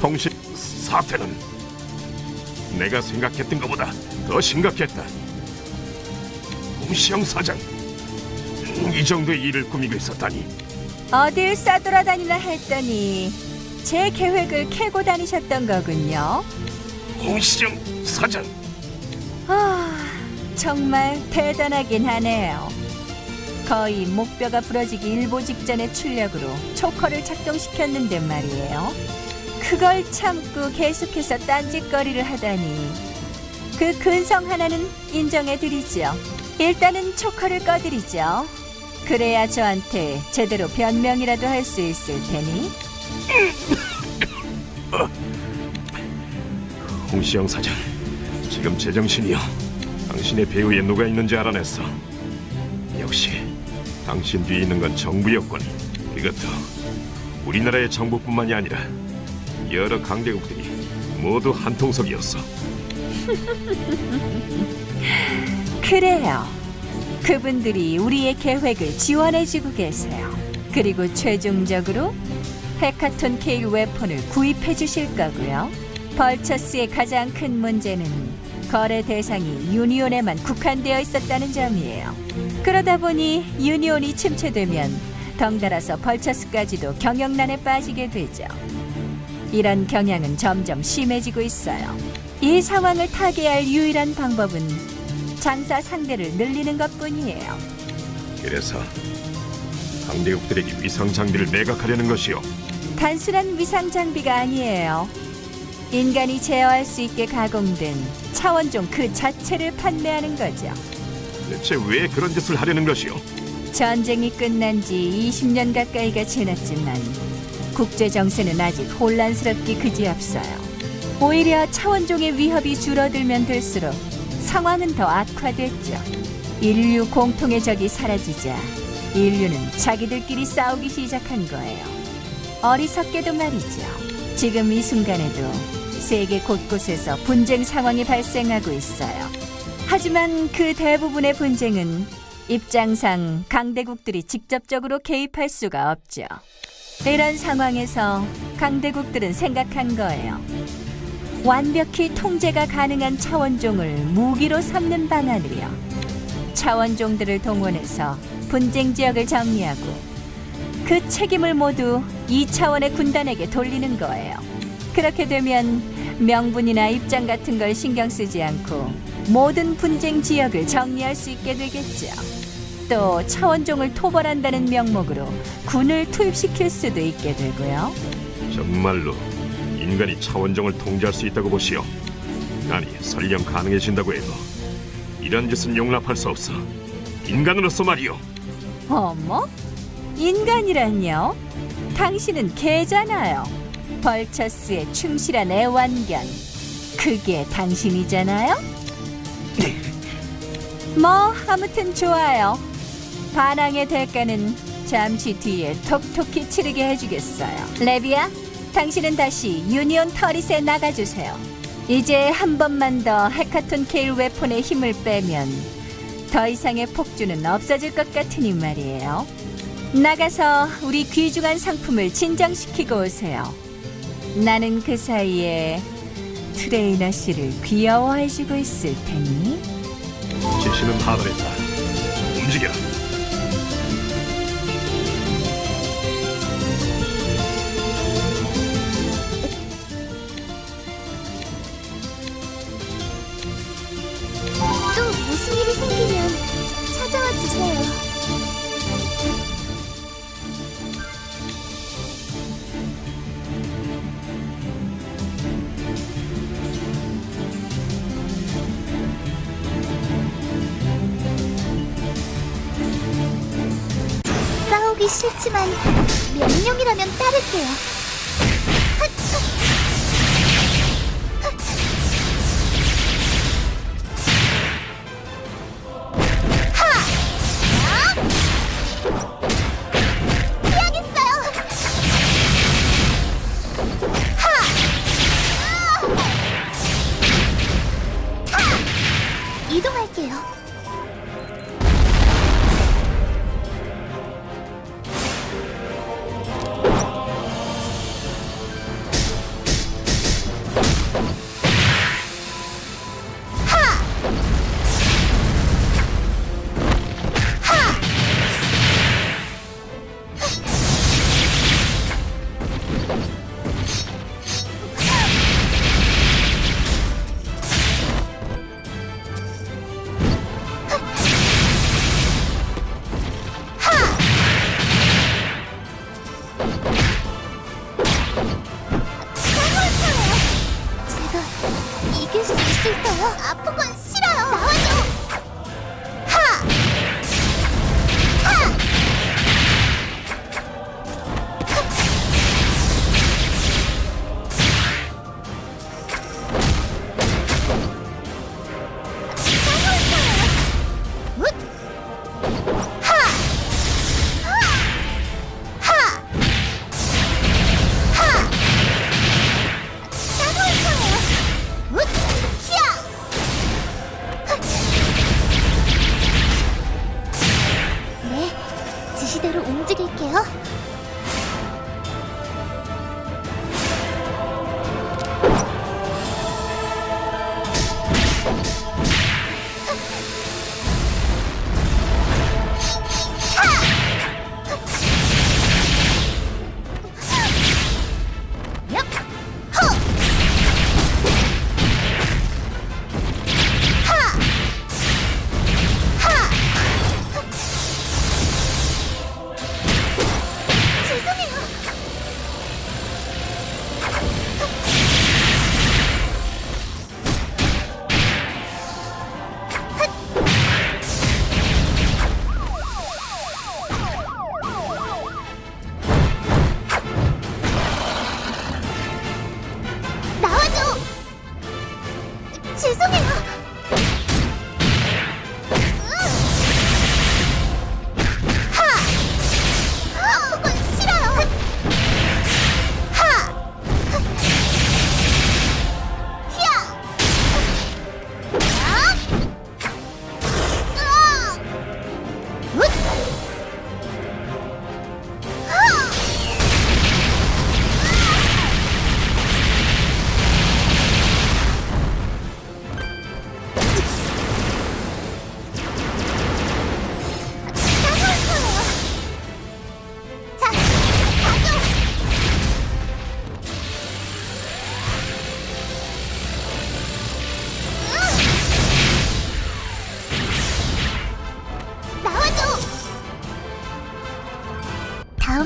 통신 사태는 내가 생각했던 것보다 더 심각했다. 홍시영 사장, 이 정도의 일을 꾸미고 있었다니. 어딜 싸돌아다니나 했더니 제 계획을 캐고 다니셨던 거군요. 홍시영 사장, 아, 정말 대단하긴 하네요. 거의 목뼈가 부러지기 일보 직전의 출력으로 초커를 작동시켰는데 말이에요. 그걸 참고 계속해서 딴짓거리를 하다니 그 근성 하나는 인정해드리죠. 일단은 초커를 꺼드리죠. 그래야 저한테 제대로 변명이라도 할 수 있을 테니. 홍시영 사장, 지금 제정신이요. 당신의 배후에 누가 있는지 알아냈어. 역시 당신 뒤에 있는 건 정부였군. 이것도 우리나라의 정부뿐만이 아니라 여러 강대국들이 모두 한 통속이었어. 그래요. 그분들이 우리의 계획을 지원해주고 계세요. 그리고 최종적으로 헤카톤 케일 웨폰을 구입해 주실 거고요. 벌처스의 가장 큰 문제는 거래 대상이 유니온에만 국한되어 있었다는 점이에요. 그러다 보니 유니온이 침체되면 덩달아서 벌처스까지도 경영난에 빠지게 되죠. 이런 경향은 점점 심해지고 있어요. 이 상황을 타개할 유일한 방법은 장사 상대를 늘리는 것뿐이에요. 그래서 강대국들에게 위성 장비를 매각하려는 것이요. 단순한 위상 장비가 아니에요. 인간이 제어할 수 있게 가공된 차원종 그 자체를 판매하는 거죠. 대체 왜 그런 짓을 하려는 것이요? 전쟁이 끝난 지 20년 가까이가 지났지만 국제 정세는 아직 혼란스럽기 그지없어요. 오히려 차원종의 위협이 줄어들면 될수록 상황은 더 악화됐죠. 인류 공통의 적이 사라지자 인류는 자기들끼리 싸우기 시작한 거예요. 어리석게도 말이죠. 지금 이 순간에도 세계 곳곳에서 분쟁 상황이 발생하고 있어요. 하지만 그 대부분의 분쟁은 입장상 강대국들이 직접적으로 개입할 수가 없죠. 이런 상황에서 강대국들은 생각한 거예요. 완벽히 통제가 가능한 차원종을 무기로 삼는 방안을요. 차원종들을 동원해서 분쟁 지역을 정리하고 그 책임을 모두 이 차원의 군단에게 돌리는 거예요. 그렇게 되면 명분이나 입장 같은 걸 신경 쓰지 않고 모든 분쟁 지역을 정리할 수 있게 되겠죠. 또 차원종을 토벌한다는 명목으로 군을 투입시킬 수도 있게 되고요. 정말로 인간이 차원종을 통제할 수 있다고 보시오. 아니 설령 가능해진다고 해도 이런 짓은 용납할 수 없어. 인간으로서 말이오. 어머? 인간이란요? 당신은 개잖아요. 벌처스의 충실한 애완견. 그게 당신이잖아요? 뭐, 아무튼 좋아요. 반항의 대가는 잠시 뒤에 톡톡히 치르게 해주겠어요. 레비야, 당신은 다시 유니온 터릿에 나가주세요. 이제 한 번만 더 헤카톤 케일 웨폰의 힘을 빼면 더 이상의 폭주는 없어질 것 같으니 말이에요. 나가서 우리 귀중한 상품을 진정시키고 오세요. 나는 그 사이에 트레이너 씨를 귀여워해주고 있을 테니. 지시는 하늘했다. 움직여라. 싫지만 명령이라면 따를게요. 시대로 움직일게요.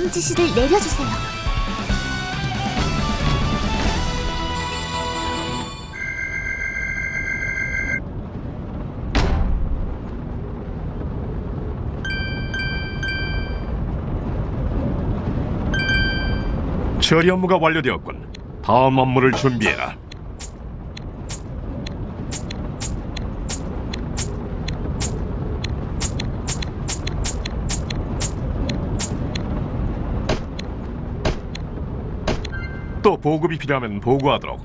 다음 지시를 내려주세요. 처리 업무가 완료되었군. 다음 업무를 준비해라. 보급이 필요하면 보고하도록.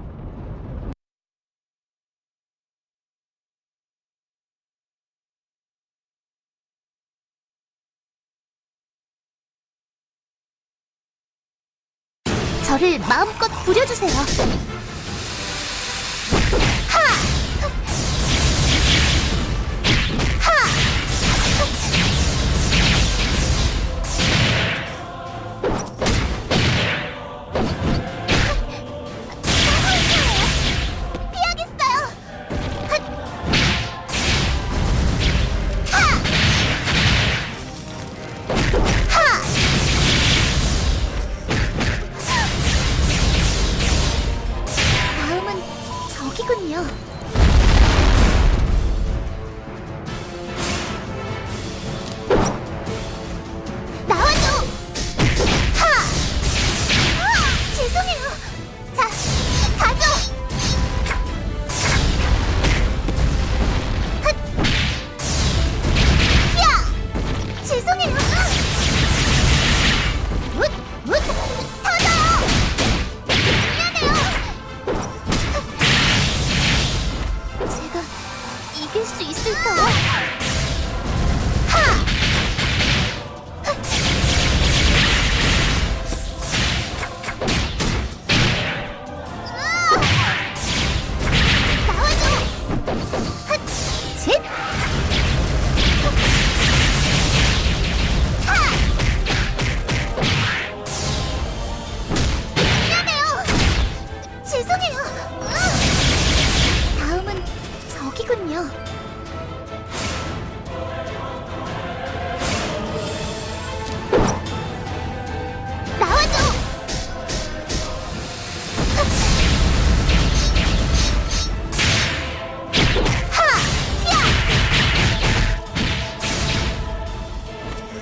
저를 마음껏 부려주세요. 이길 수 있을까?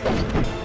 you.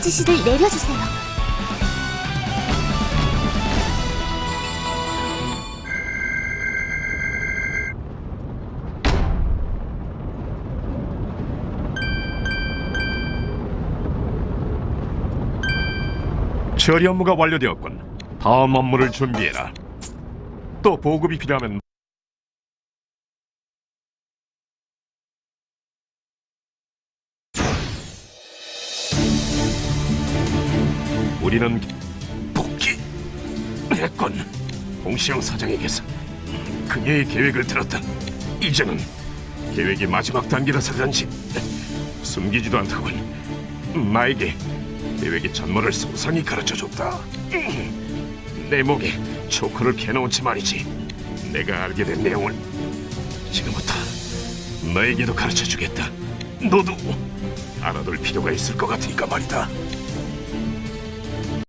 지시를 내려주세요. 처리 업무가 완료되었군. 다음 업무를 준비해라. 또 보급이 필요하면 우리는 복귀했군. 홍시영 사장에게서 그녀의 계획을 들었다. 이제는 계획이 마지막 단계라서 그런지 숨기지도 않더군. 나에게 계획의 전모를 소상히 가르쳐줬다. 내 목에 초크를 캐놓은 채 말이지. 내가 알게 된 내용을 지금부터 너에게도 가르쳐주겠다. 너도 알아둘 필요가 있을 것 같으니까 말이다.